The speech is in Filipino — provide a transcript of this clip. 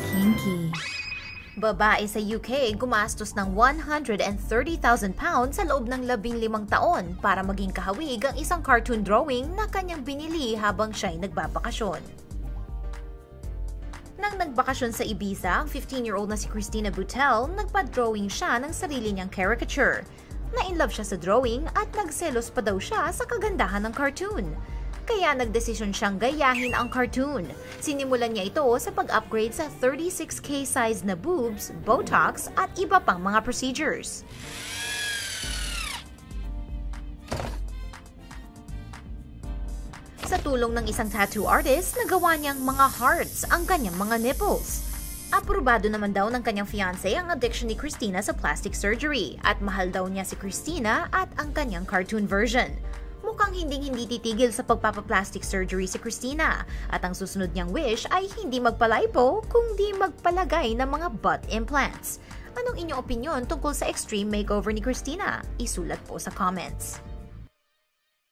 Kinky. Babae sa UK gumastos ng 130,000 pounds sa loob ng 15 taon para maging kahawig ang isang cartoon drawing na kanyang binili habang siya'y nagbabakasyon. Nang nagbakasyon sa Ibiza, ang 15-year-old na si Christina Butel, nagpa-drawing siya ng sarili niyang caricature. Na-inlove siya sa drawing at nagselos pa daw siya sa kagandahan ng cartoon. Kaya nagdesisyon siyang gayahin ang cartoon. Sinimulan niya ito sa pag-upgrade sa 36K size na boobs, Botox at iba pang mga procedures. Sa tulong ng isang tattoo artist, nagawa niyang mga hearts ang kanyang mga nipples. Aprobado naman daw ng kanyang fiancé ang addiction ni Christina sa plastic surgery at mahal daw niya si Christina at ang kanyang cartoon version. Mukhang hinding-hindi titigil sa pagpapaplastic surgery si Christina at ang susunod niyang wish ay hindi magpalipo kundi magpalagay ng mga butt implants. Anong inyong opinion tungkol sa extreme makeover ni Christina? Isulat po sa comments.